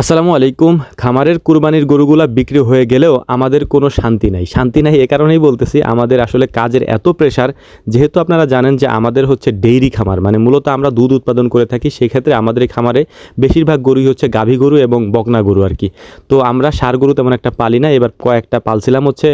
আসসালামু আলাইকুম। খামারের কুরবানির গরুগুলা বিক্রি হয়ে গেলেও আমাদের কোনো শান্তি নাই। শান্তি নাই এ কারণেই বলতেছি, আমাদের আসলে কাজের এত প্রেশার যেহেতু আপনারা জানেন যে আমাদের হচ্ছে ডেইরি খামার মানে মূলত আমরা দুধ উৎপাদন করে থাকি, সেক্ষেত্রে আমাদের এই খামারে বেশিরভাগ গরুই হচ্ছে গাভী গরু এবং বকনা গরু আর কি। তো আমরা সার গরু তেমন একটা পালি না, এবার কয়েকটা পালছিলাম হচ্ছে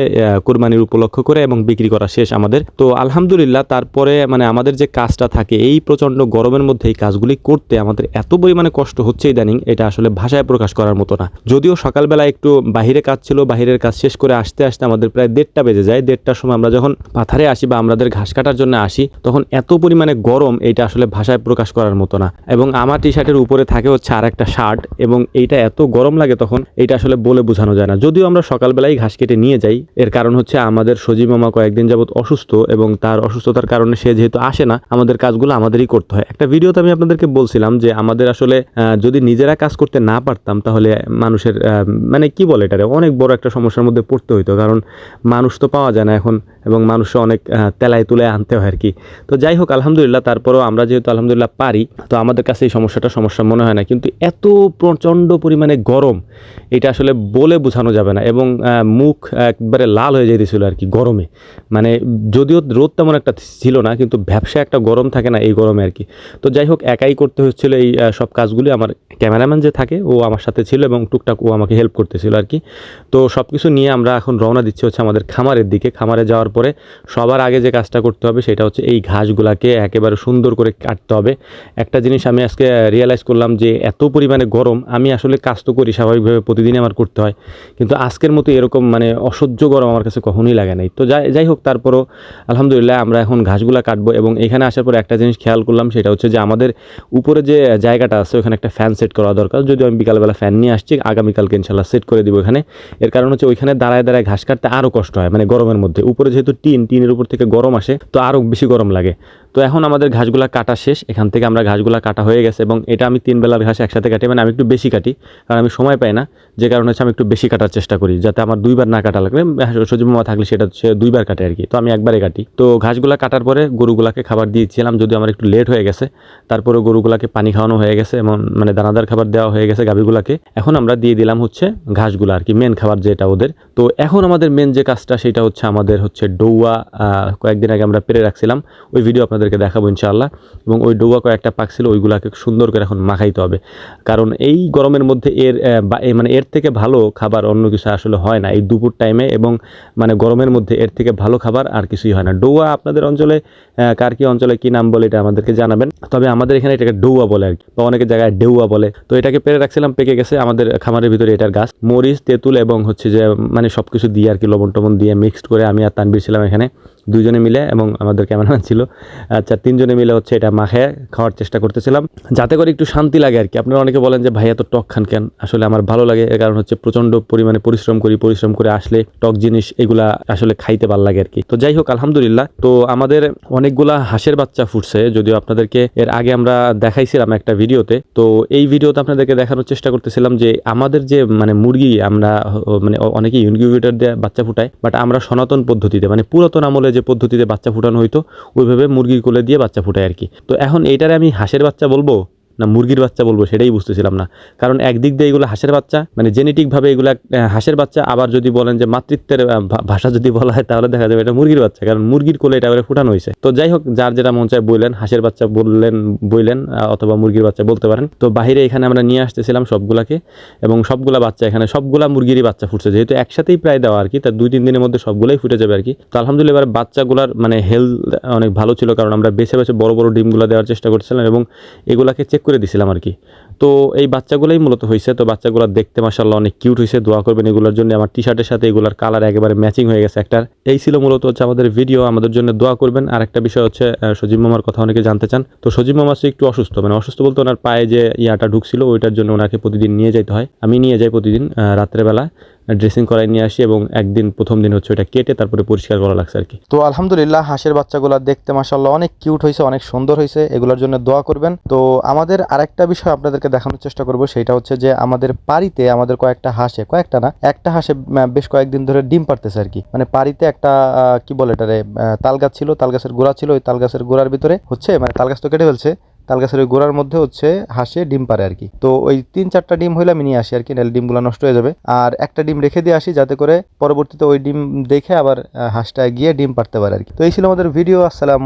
কুরবানির উপলক্ষ করে এবং বিক্রি করা শেষ আমাদের। তো আলহামদুলিল্লাহ তারপরে মানে আমাদের যে কাজটা থাকে, এই প্রচণ্ড গরমের মধ্যে এই কাজগুলি করতে আমাদের এত পরিমাণে কষ্ট হচ্ছে ইদানিং, এটা আসলে ভাষায় প্রকাশ করার মতো না। যদিও সকালবেলা একটু বাহিরে কাজ ছিল, বাহিরের কাজ শেষ করে আসতে আসতে আমাদের প্রায় দেড়টা বেজে যায়। দেড়টার সময় আমরা যখন পাথারে আসি বা আমাদের ঘাস কাটার জন্য আসি, তখন এত পরিমাণে গরম এটা আসলে ভাষায় প্রকাশ করার মতো না। এবং আমার টি শার্টের উপরে থাকে হচ্ছে আর একটা শার্ট এবং এইটা এত গরম লাগে তখন এটা আসলে বলে বোঝানো যায় না। যদিও আমরা সকালবেলায় ঘাস কেটে নিয়ে যাই, এর কারণ হচ্ছে আমাদের সজীব মামা কয়েকদিন যাবত অসুস্থ এবং তার অসুস্থতার কারণে সে যেহেতু আসে না, আমাদের কাজগুলো আমাদেরই করতে হয়। একটা ভিডিওতে আমি আপনাদেরকে বলছিলাম যে আমাদের আসলে যদি নিজেরা কাজ করতে না পারতাম তাহলে মানুষের মানে কি বলে এটারে? অনেক বড় একটা সমস্যার মধ্যে পড়তে হইতো, কারণ মানুষ তো পাওয়া যায় না এখন। এবং মানুষ অনেক তেলায় তুলে আনতে হয় আর কি। তো যাই হোক আলহামদুলিল্লাহ, তারপরেও আমরা যেহেতু আলহামদুলিল্লাহ পারি, তো আমাদের কাছে এই সমস্যাটা সমস্যা মনে হয় না। কিন্তু এত প্রচণ্ড পরিমাণে গরম, এটা আসলে বলে বোঝানো যাবে না এবং মুখ একবারে লাল হয়ে যেতেছিল আর কি গরমে। মানে যদিও রোদ তেমন একটা ছিল না, কিন্তু ব্যবসা একটা গরম থাকে না এই গরমে আর কি। তো যাই হোক একাই করতে হচ্ছিল এই সব কাজগুলি। আমার ক্যামেরাম্যান যে থাকে, ও আমার সাথে ছিল এবং টুকটাক ও আমাকে হেল্প করতেছিল আর কি। তো সব কিছু নিয়ে আমরা এখন রওনা দিচ্ছি হচ্ছে আমাদের খামারের দিকে। খামারে যাওয়ার পরে সবার আগে যে কাজটা করতে হবে সেটা হচ্ছে এই ঘাসগুলাকে একেবারে সুন্দর করে কাটতে হবে। একটা জিনিস আমি আজকে রিয়েলাইজ করলাম যে এত পরিমাণে গরম, আমি আসলে কাজ তো করি, স্বাভাবিকভাবে প্রতিদিনই আমার করতে হয়। কিন্তু আজকের মতো এরকম মানে অসহ্য গরম আমার কাছে কখনোই লাগে নাই। তো যাই যাই হোক, তারপরও আলহামদুলিল্লাহ আমরা এখন ঘাসগুলা কাটবো এবং এখানে আসার পর একটা জিনিস খেয়াল করলাম, সেটা হচ্ছে যে আমাদের উপরে যে জায়গাটা আছে, ওখানে একটা ফ্যান সেট করা দরকার। যদিও আমি বিকালবেলা ফ্যান নিয়ে আসছি, আগামীকালকে ইনশাল্লাহ সেট করে দিব এখানে। এর কারণ হচ্ছে ওইখানে দাঁড়ায় দাঁড়ায় ঘাস কাটতে আরও কষ্ট হয় মানে গরমের মধ্যে। উপরে যেহেতু টিন টিনের উপর থেকে গরম আসে তো আরও বেশি গরম লাগে। তো এখন আমাদের ঘাসগুলা কাটা শেষ। এখান থেকে আমরা ঘাসগুলা কাটা হয়ে গেছে এবং এটা আমি তিন বেলার ঘাস একসাথে কাটি মানে আমি একটু বেশি কাটি, কারণ আমি সময় পাই না। যে কারণে হচ্ছে আমি একটু বেশি কাটার চেষ্টা করি, যাতে আমার দুইবার না কাটা লাগবে সজীব মামা থাকলে সেটা সে দুইবার কাটে আর কি। তো আমি একবারে কাটি। তো ঘাসগুলা কাটার পরে গরুগুলাকে খাবার দিয়েছিলাম, যদি আমার একটু লেট হয়ে গেছে। তারপরে গরুগুলাকে পানি খাওয়ানো হয়ে গেছে এবং মানে দানাদার খাবার দেওয়া হয়ে গেছে গাভীগুলাকে। এখন আমরা দিয়ে দিলাম হচ্ছে ঘাসগুলো আর কি মেন খাবার যেটা ওদের। তো এখন আমাদের মেন যে কাজটা, সেটা হচ্ছে আমাদের হচ্ছে ডৌয়া কয়েকদিন আগে আমরা পেরে রাখছিলাম। ওই ভিডিও আপনাদেরকে দেখাবো ইনশাআল্লাহ। এবং ওই ডৌয়া কয়েকটা পাক ছিল, ওইগুলাকে সুন্দর করে এখন মাখাইতে হবে। কারণ এই গরমের মধ্যে এর মানে এর থেকে ভালো খাবার অন্য কিছু আসলে হয় না। এই দুপুর টাইমে এবং মানে গরমের মধ্যে এর থেকে ভালো খাবার আর কিছুই হয় না। ডৌয়া আপনাদের অঞ্চলে কার কি অঞ্চলে কি নাম বলে এটা আমাদেরকে জানাবেন। তবে আমাদের এখানে এটাকে ডৌয়া বলে আর কি, বা অনেকের জায়গায় ডেউয়া বলে। তো এটাকে পেরে রাখছিলাম, পেকে গেছে আমাদের খামারের ভিতরে এটার গাছ। মরিচ, তেঁতুল এবং হচ্ছে যে মানে সব কিছু দিয়ে আর কি লবণ টবণ দিয়ে মিক্সড করে আমি আর তানবির ছিলাম এখানে। দুইজনে মিলে এবং আমাদের ক্যামেরাম্যান ছিল। আচ্ছা তিনজনে মিলে হচ্ছে এটা মাখায় খাওয়ার চেষ্টা করতেছিলাম। যাতে করে একটু শান্তি লাগে আর কি আপনারা অনেকে বলেন যে, ভাইয়া তো টক খান কেন? আসলে আমার ভালো লাগে। এর কারণ হচ্ছে প্রচণ্ড পরিমাণে পরিশ্রম করি, পরিশ্রম করে আসলে টক জিনিস এগুলা আসলে খাইতে ভালো লাগে আর কি তো যাই হোক, আলহামদুলিল্লাহ। তো আমাদের অনেকগুলা হাঁসের বাচ্চা ফুটছে, যদিও আপনাদেরকে এর আগে আমরা দেখাইছিলাম একটা ভিডিওতে। তো এই ভিডিওতে আপনাদেরকে দেখানোর চেষ্টা করতেছিলাম যে, আমাদের যে মানে মুরগি, আমরা মানে অ- অনেকেই ইনকিউবেটর দিয়ে বাচ্চা ফুটায়, বাট আমরা সনাতন পদ্ধতিতে মানে পুরাতন আমলে যে পদ্ধতিতে বাচ্চা ফুটানো হইতো, ওইভাবে মুরগির কোলে দিয়ে বাচ্চা ফুটায় আর কি। তো এখন এইটারে আমি হাঁসের বাচ্চা বলব না, মুরগির বাচ্চা বলব, সেটাই বুঝতেছিলাম না। কারণ একদিক দিয়ে এগুলো হাঁসের বাচ্চা মানে জেনেটিকভাবে এগুলো হাঁসের বাচ্চা, আবার যদি বলেন যে মাতৃত্বের ভাষা যদি বলা হয়, তাহলে দেখা যাবে এটা মুরগির বাচ্চা, কারণ মুরগির কোলে এটা ফুটানো হয়েছে। তো যাই হোক, যার যেটা মন চায় বললেন, হাঁসের বাচ্চা বললেন বললেন অথবা মুরগির বাচ্চা বলতে পারেন। তো বাইরে এখানে আমরা নিয়ে আসতেছিলাম সবগুলাকে, এবং সবগুলা বাচ্চা এখানে, সবগুলা মুরগিরই বাচ্চা ফুটছে। যেহেতু একসাথেই প্রায় দেওয়া আর কি তার দুই তিন দিনের মধ্যে সবগুলাই ফুটে যাবে আর কি। তো আলহামদুলিল্লাহ এবার বাচ্চাগুলার মানে হেলথ অনেক ভালো ছিল, কারণ আমরা বেছে বেছে বড় বড় ডিমগুলো দেওয়ার চেষ্টা করছিলাম এবং এগুলাকে চেক করে দিছিলাম আর কি। তো এই বাচ্চাগুলোই মূলত হয়েছে তো বাচ্চাগুলো দেখতে মাসাল্লাহ অনেক কিউট হয়েছে দোয়া করবেন এগুলোর জন্য। আমার টি শার্টের সাথে এগুলোর কালার একেবারে ম্যাচিং হয়ে গেছে একটার। এই ছিল মূলত হচ্ছে আমাদের ভিডিও আমাদের জন্য দোয়া করবেন। আর একটা বিষয় হচ্ছে সজীব মামার কথা অনেকে জানতে চান। তো সজীব মামা একটু অসুস্থ। মানে অসুস্থ বলতে ওনার পায়ে যে ইয়াটা ঢুকছিল, ওইটার জন্য ওনাকে প্রতিদিন নিয়ে যেতে হয়। আমি নিয়ে যাই প্রতিদিন রাত্রেবেলা। ড্রেসিং করাই নিয়ে আসি এবং একদিন প্রথম দিন হচ্ছে ওটা কেটে তারপরে পরিষ্কার করা লাগছে আর কি তো আলহামদুলিল্লাহ হাঁসের বাচ্চাগুলো দেখতে মাসাল্লাহ অনেক কিউট হয়েছে অনেক সুন্দর হয়েছে এগুলোর জন্য দোয়া করবেন। তো আমাদের আরেকটা বিষয় আপনাদেরকে দেখানোর চেষ্টা করব সেটা হচ্ছে যে আমাদের পাড়িতে আমাদের কয়েকটা হাঁসে কয়েকটা না একটা হাঁসে বেশ কয়েকদিন ধরে ডিম পারতেছে আর কি মানে পাড়িতে একটা কি বলে এটারে আহ, তাল গাছ ছিল তাল গাছের গোড়া ছিল ওই তাল গাছের গোড়ার ভিতরে হচ্ছে মানে তাল গাছ তো কেটে ফেলছে তাল গাছের ওই গোড়ার মধ্যে হচ্ছে হাসে ডিম পারে আর কি। তো ওই তিন চারটা ডিম হইলে আমি নিয়ে আসি আর কি, নাহলে ডিমগুলো নষ্ট হয়ে যাবে। আর একটা ডিম রেখে দিয়ে আসি যাতে করে পরবর্তীতে ওই ডিম দেখে আবার হাঁসটা গিয়ে ডিম পারতে পারে আর কি। তো এই ছিল আমাদের ভিডিও আসসালাম